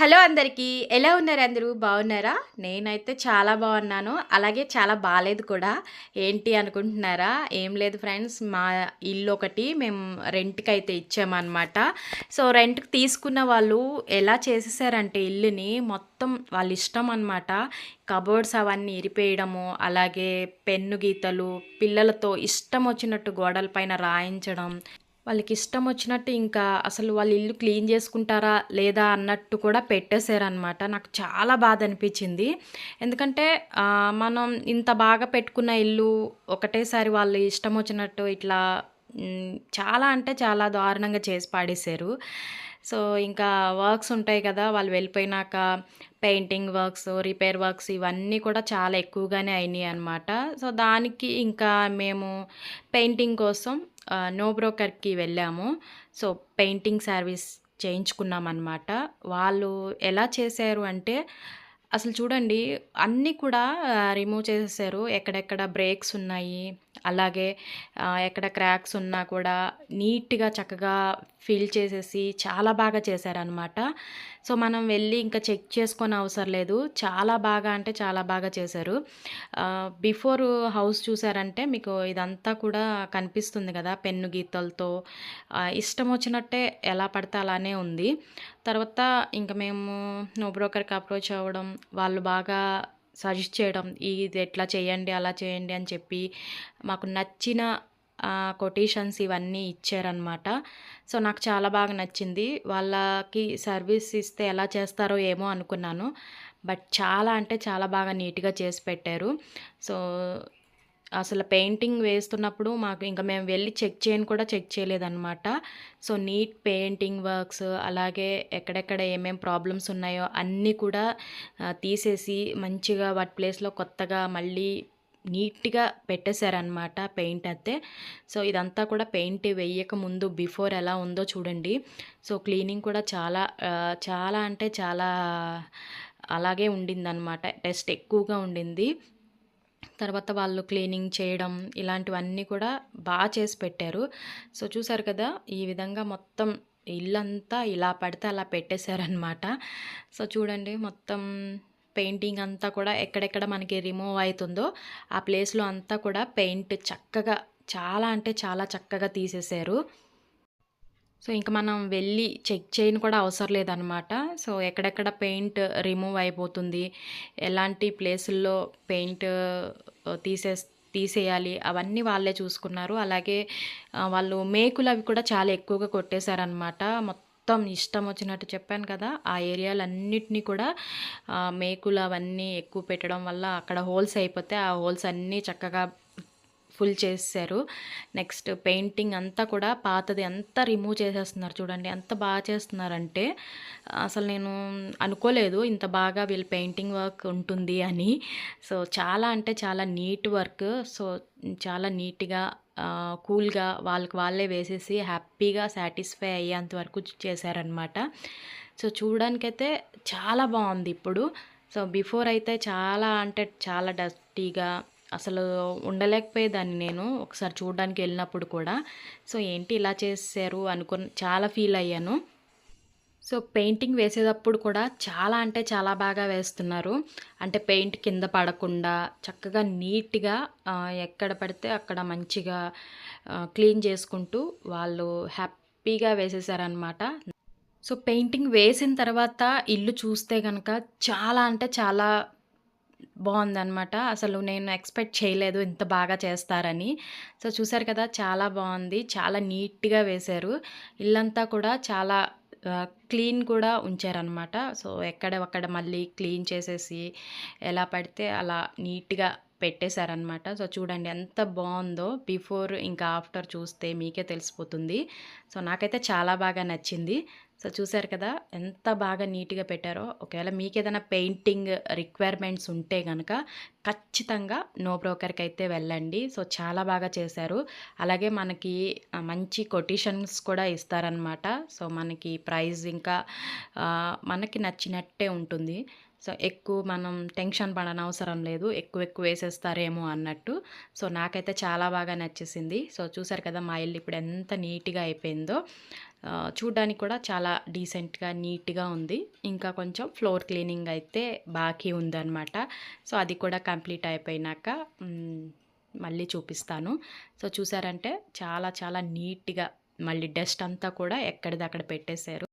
Hello అందరికీ ఎలా ఉన్నారు అందరూ? బాగున్నారా? నేనైతే చాలా బాగున్నాను. అలాగే చాలా బాగాలేదు కూడా. ఏంటి అనుకుంటున్నారా? ఏం లేదు ఫ్రెండ్స్ మా ఇల్లు ఒకటి మేము రెంట్కి అయితే ఇచ్చామన్నమాట. సో రెంట్కి తీసుకున్న వాళ్ళు ఎలా చేసేసారంటే ఇల్లుని మొత్తం వాళ్ళ ఇష్టం అనమాట కబోర్డ్స్ అవన్నీ ఇరిపేయడము అలాగే పెన్ను గీతలు పిల్లలతో ఇష్టం వచ్చినట్టు గోడల పైన రాయించడం వాళ్ళకి ఇష్టం వచ్చినట్టు ఇంకా అసలు వాళ్ళ ఇల్లు క్లీన్ చేసుకుంటారా లేదా అన్నట్టు కూడా పెట్టేశారనమాట నాకు చాలా బాధ అనిపించింది. ఎందుకంటే మనం ఇంత బాగా పెట్టుకున్న ఇల్లు ఒకటేసారి వాళ్ళు ఇష్టం వచ్చినట్టు ఇట్లా చాలా అంటే చాలా దారుణంగా చేసి పాడేశారు. సో ఇంకా వర్క్స్ ఉంటాయి కదా వాళ్ళు వెళ్ళిపోయినాక పెయింటింగ్ వర్క్స్ రిపేర్ వర్క్స్ ఇవన్నీ కూడా చాలా ఎక్కువగానే అయినాయి అనమాట సో దానికి ఇంకా మేము పెయింటింగ్ కోసం నో బ్రోకర్కి వెళ్ళాము. సో పెయింటింగ్ సర్వీస్ చేయించుకున్నాం అనమాట వాళ్ళు ఎలా చేశారు అంటే అసలు చూడండి అన్నీ కూడా రిమూవ్ చేసేసారు. ఎక్కడెక్కడ బ్రేక్స్ ఉన్నాయి అలాగే ఎక్కడ క్రాక్స్ ఉన్నా కూడా నీట్గా చక్కగా ఫిల్ చేసేసి చాలా బాగా చేశారనమాట సో మనం వెళ్ళి ఇంకా చెక్ చేసుకొని అవసరం లేదు. చాలా బాగా అంటే చాలా బాగా చేశారు. బిఫోర్ హౌస్ చూసారంటే మీకు ఇదంతా కూడా కనిపిస్తుంది కదా పెన్ను గీతలతో. ఇష్టం వచ్చినట్టే ఎలా పడితే అలానే ఉంది. తర్వాత ఇంకా మేము నో బ్రోకర్కి అప్రోచ్ అవ్వడం వాళ్ళు బాగా సజెస్ట్ చేయడం ఇది ఎట్లా చేయండి అలా చేయండి అని చెప్పి మాకు నచ్చిన కొటేషన్స్ ఇవన్నీ ఇచ్చారనమాట సో నాకు చాలా బాగా నచ్చింది. వాళ్ళకి సర్వీస్ ఇస్తే ఎలా చేస్తారో ఏమో అనుకున్నాను. బట్ చాలా అంటే చాలా బాగా నీట్గా చేసి పెట్టారు. సో అసలు పెయింటింగ్ వేస్తున్నప్పుడు మాకు ఇంకా మేము వెళ్ళి చెక్ చేయని కూడా చెక్ చేయలేదన్నమాట. సో నీట్ పెయింటింగ్ వర్క్స్ అలాగే ఎక్కడెక్కడ ఏమేం ప్రాబ్లమ్స్ ఉన్నాయో అన్నీ కూడా తీసేసి మంచిగా వాటి ప్లేస్లో కొత్తగా మళ్ళీ నీట్గా పెట్టేశారనమాట పెయింట్ అయితే. సో ఇదంతా కూడా పెయింట్ వేయక ముందు బిఫోర్ ఎలా ఉందో చూడండి. సో క్లీనింగ్ కూడా చాలా చాలా అంటే చాలా అలాగే ఉండిందనమాట టెస్ట్ ఎక్కువగా ఉండింది. తర్వాత వాళ్ళు క్లీనింగ్ చేయడం ఇలాంటివన్నీ కూడా బాగా చేసి పెట్టారు. సో చూసారు కదా ఈ విధంగా మొత్తం ఇల్లంతా ఇలా పడితే అలా పెట్టేశారనమాట సో చూడండి మొత్తం పెయింటింగ్ అంతా కూడా ఎక్కడెక్కడ మనకి రిమూవ్ అవుతుందో ఆ ప్లేస్లో అంతా కూడా పెయింట్ చక్కగా చాలా అంటే చాలా చక్కగా తీసేశారు. సో ఇంకా మనం వెళ్ళి చెక్ చేయని కూడా అవసరం లేదనమాట. సో ఎక్కడెక్కడ పెయింట్ రిమూవ్ అయిపోతుంది ఎలాంటి ప్లేసుల్లో పెయింట్ తీసే తీసేయాలి అవన్నీ వాళ్ళే చూసుకున్నారు. అలాగే వాళ్ళు మేకులు అవి కూడా చాలా ఎక్కువగా కొట్టేశారనమాట. మొత్తం ఇష్టం వచ్చినట్టు చెప్పాను కదా ఆ ఏరియాలన్నిటినీ కూడా మేకులు అవన్నీ ఎక్కువ పెట్టడం వల్ల అక్కడ హోల్స్ అయిపోతే ఆ హోల్స్ అన్నీ చక్కగా ఫుల్ చేశారు నెక్స్ట్ పెయింటింగ్ అంతా కూడా పాతది అంతా రిమూవ్ చేసేస్తున్నారు చూడండి. ఎంత బాగా చేస్తున్నారంటే అసలు నేను అనుకోలేదు ఇంత బాగా వీళ్ళు పెయింటింగ్ వర్క్ ఉంటుంది అని. సో చాలా అంటే చాలా నీట్ వర్క్. సో చాలా నీట్గా కూల్గా వాళ్ళకి వాళ్ళే వేసేసి హ్యాపీగా సాటిస్ఫై అయ్యేంత వరకు చేశారనమాట సో చూడడానికైతే చాలా బాగుంది ఇప్పుడు. సో బిఫోర్ అయితే చాలా అంటే చాలా డస్టీగా అసలు ఉండలేకపోయేదాన్ని నేను ఒకసారి చూడడానికి వెళ్ళినప్పుడు కూడా. సో ఏంటి ఇలా చేశారు అనుకుని చాలా ఫీల్ అయ్యాను. సో పెయింటింగ్ వేసేటప్పుడు కూడా చాలా అంటే చాలా బాగా వేస్తున్నారు. అంటే పెయింట్ కింద పడకుండా చక్కగా నీట్గా ఎక్కడ పడితే అక్కడ మంచిగా క్లీన్ చేసుకుంటూ వాళ్ళు హ్యాపీగా వేసేసారనమాట సో పెయింటింగ్ వేసిన తర్వాత ఇల్లు చూస్తే కనుక చాలా అంటే చాలా బాగుందనమాట అసలు నేను ఎక్స్పెక్ట్ చేయలేదు ఇంత బాగా చేస్తారని. సో చూసారు కదా చాలా బాగుంది. చాలా నీట్గా వేశారు. ఇల్లంతా కూడా చాలా క్లీన్ కూడా ఉంచారనమాట సో ఎక్కడ అక్కడ మళ్ళీ క్లీన్ చేసేసి ఎలా పడితే అలా నీట్గా పెట్టేశారనమాట సో చూడండి ఎంత బాగుందో. బిఫోర్ ఇంకా ఆఫ్టర్ చూస్తే మీకే తెలిసిపోతుంది. సో నాకైతే చాలా బాగా నచ్చింది. సో చూసారు కదా ఎంత బాగా నీట్గా పెట్టారో. ఒకవేళ మీకు ఏదైనా పెయింటింగ్ రిక్వైర్మెంట్స్ ఉంటే కనుక ఖచ్చితంగా నో బ్రోకర్కి అయితే వెళ్ళండి. సో చాలా బాగా చేశారు. అలాగే మనకి మంచి కొటేషన్స్ కూడా ఇస్తారనమాట సో మనకి ప్రైస్ ఇంకా మనకి నచ్చినట్టే ఉంటుంది. సో ఎక్కువ మనం టెన్షన్ పడనవసరం లేదు ఎక్కువ ఎక్కువ వేసేస్తారేమో అన్నట్టు. సో నాకైతే చాలా బాగా నచ్చేసింది. సో చూసారు కదా మా ఇల్లు ఇప్పుడు ఎంత నీట్గా అయిపోయిందో. చూడ్డానికి కూడా చాలా డీసెంట్గా నీట్గా ఉంది. ఇంకా కొంచెం ఫ్లోర్ క్లీనింగ్ అయితే బాకీ ఉందన్నమాట. సో అది కూడా కంప్లీట్ అయిపోయినాక మళ్ళీ చూపిస్తాను. సో చూసారంటే చాలా చాలా నీట్గా మళ్ళీ డస్ట్ అంతా కూడా ఎక్కడిదక్కడ పెట్టేశారు.